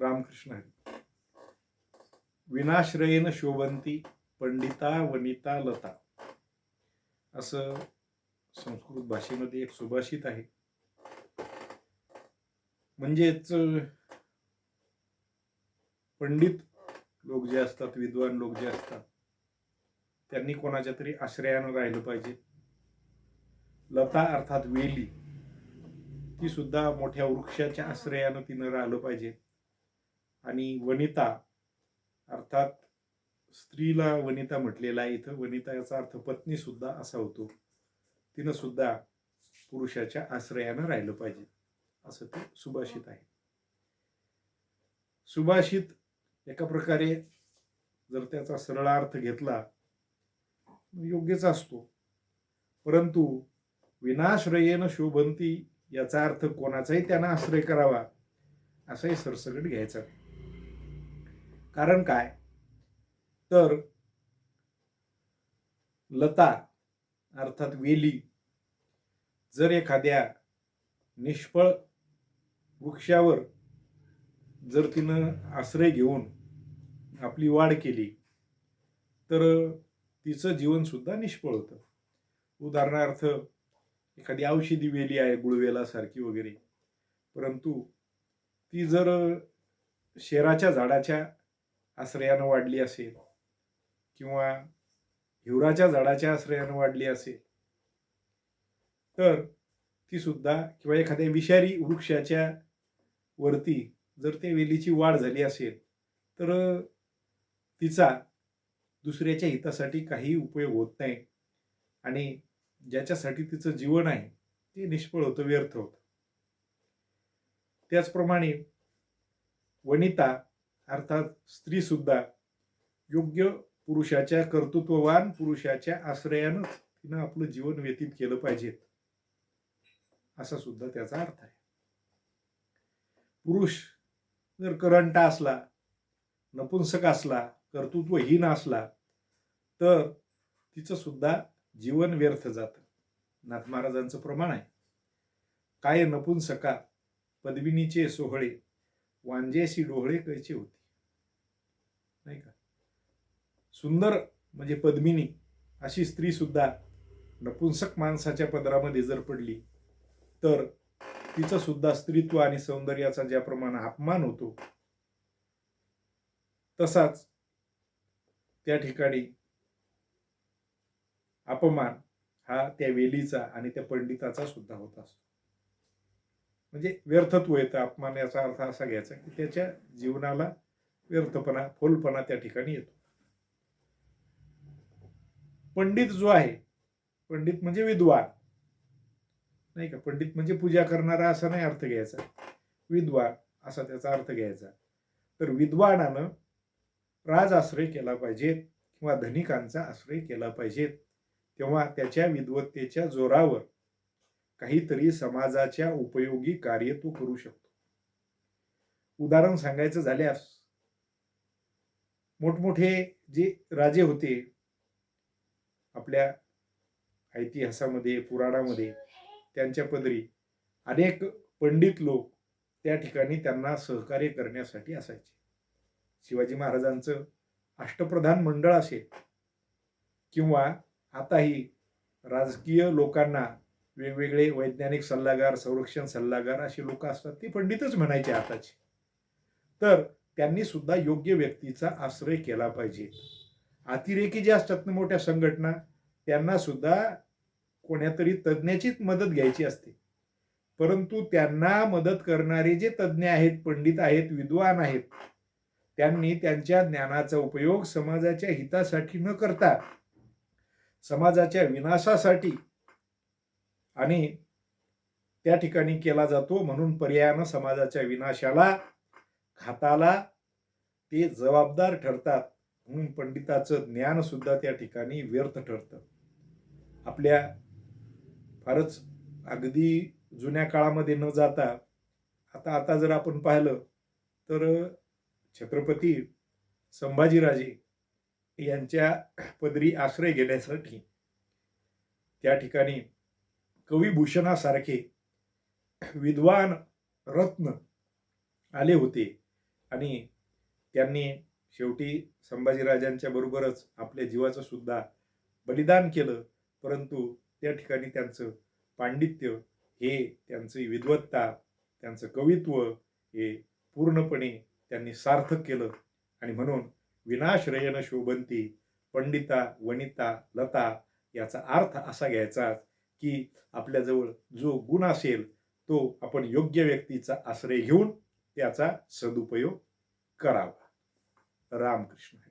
रामकृष्ण हरी. विनाश्रयेन शोभंती पंडिता वनिता लता. असं संस्कृत भाषेमध्ये एक सुभाषित आहे. म्हणजेच पंडित लोक जे असतात विद्वान लोक जे असतात त्यांनी कोणाच्या तरी आश्रयानं राहिलं पाहिजे. लता अर्थात वेली ती सुद्धा मोठ्या वृक्षाच्या आश्रयानं तिनं राहिलं पाहिजे. आणि वनिता अर्थात स्त्रीला वनिता म्हटलेला आहे इथं. वनिता याचा अर्थ पत्नी सुद्धा असा होतो. तिनं सुद्धा पुरुषाच्या आश्रयानं राहिलं पाहिजे. असं ते सुभाषित आहे. सुभाषित एका प्रकारे जर त्याचा सरळ अर्थ घेतला योग्यच असतो. परंतु विनाश्रयेन शोभंती याचा अर्थ कोणाचाही त्यांना आश्रय करावा असाही सरसकट घ्यायचा. कारण काय? तर लता अर्थात वेली जर एखाद्या निष्फळ वृक्षावर जर तिनं आश्रय घेऊन आपली वाढ केली तर तिचं जीवनसुद्धा निष्फळ होतं. उदाहरणार्थ एखादी औषधी वेली आहे गुळवेलासारखी वगैरे परंतु ती जर शेराच्या झाडाच्या आश्रयानं वाढली असेल किंवा हिवराच्या झाडाच्या आश्रयानं वाढली असेल तर ती सुद्धा किंवा एखाद्या विषारी वृक्षाच्या वरती जर त्या वेलीची वाढ झाली असेल तर तिचा दुसऱ्याच्या हितासाठी काही उपयोग होत नाही आणि ज्याच्यासाठी तिचं जीवन आहे ते निष्फळ होतं व्यर्थ होतं. त्याचप्रमाणे वनिता अर्थात स्त्री सुद्धा योग्य पुरुषाच्या कर्तृत्ववान पुरुषाच्या आश्रयानं तिनं आपलं जीवन व्यतीत केलं पाहिजे. असा सुद्धा त्याचा अर्थ आहे. पुरुष जर करंटा असला नपुंसक असला कर्तृत्वहीन असला तर तिचं सुद्धा जीवन व्यर्थ जातं. नाथ महाराजांचं प्रमाण आहे. काय नपुंसका पद्मिनीचे सोहळे वांजेशी डोहळे कैचे होते? नाही का? सुंदर म्हणजे पद्मिनी अशी स्त्री सुद्धा नपुंसक माणसाच्या पदरामध्ये जर पडली तर तिचं सुद्धा स्त्रीत्व आणि सौंदर्याचा ज्याप्रमाणे अपमान होतो तसाच त्या ठिकाणी अपमान हा त्या वेलीचा आणि त्या पंडिताचा सुद्धा होत असतो. म्हणजे व्यर्थत्व येतं अपमान याचा अर्थ असा घ्यायचा की त्याच्या जीवनाला व्यर्थपणा फोलपणा त्या ठिकाणी येतो. पंडित जो आहे पंडित म्हणजे विद्वान. नाही का? पंडित म्हणजे पूजा करणारा असा नाही अर्थ घ्यायचा. विद्वान असा त्याचा अर्थ घ्यायचा. तर विद्वानानं राज आश्रय केला पाहिजेत किंवा धनिकांचा आश्रय केला पाहिजेत तेव्हा त्याच्या विद्वत्तेच्या जोरावर काहीतरी समाजाच्या उपयोगी कार्य तो करू शकतो. उदाहरण सांगायचं झाल्यास मोठमोठे जे राजे होते आपल्या इतिहासामध्ये पुराणामध्ये त्यांच्या पदरी अनेक पंडित लोक त्या ठिकाणी त्यांना सहकार्य करण्यासाठी असायचे. शिवाजी महाराजांचं अष्टप्रधान मंडळ असेल किंवा आताही राजकीय लोकांना वेगवेगळे वैज्ञानिक सल्लागार संरक्षण सल्लागार असे लोक असतात ते पंडितच म्हणायचे आताचे. तर त्यांनी सुद्धा योग्य व्यक्तीचा आश्रय केला पाहिजे. अतिरेकी जे असतात ना मोठ्या संघटना त्यांना सुद्धा कोण्यातरी तज्ज्ञाचीच मदत घ्यायची असते. परंतु त्यांना मदत करणारे जे तज्ज्ञ आहेत पंडित आहेत विद्वान आहेत त्यांनी त्यांच्या ज्ञानाचा उपयोग समाजाच्या हितासाठी न करता समाजाच्या विनाशासाठी आणि त्या ठिकाणी केला जातो म्हणून पर्यायानं समाजाच्या विनाशाला घाताला ते जबाबदार ठरतात म्हणून पंडिताचं ज्ञानसुद्धा त्या ठिकाणी व्यर्थ ठरतं. आपल्या फारच अगदी जुन्या काळामध्ये न जाता आता आता जर आपण पाहिलं तर छत्रपती संभाजीराजे यांच्या पदरी आश्रय घेण्यासाठी त्या ठिकाणी कविभूषणासारखे विद्वान रत्न आले होते. आणि त्यांनी शेवटी संभाजीराजांच्या बरोबरच आपल्या जीवाचं सुद्धा बलिदान केलं. परंतु त्या ठिकाणी त्यांचं पांडित्य हे त्यांची विद्वत्ता त्यांचं कवित्व हे पूर्णपणे त्यांनी सार्थक केलं. आणि म्हणून विनाश्रयन शोभंती पंडिता वनिता लता याचा अर्थ असा घ्यायचा की आपल्याजवळ जो गुण असेल तो आपण योग्य व्यक्तीचा आश्रय घेऊन त्याचा सदुपयोग करावा रामकृष्ण हरी.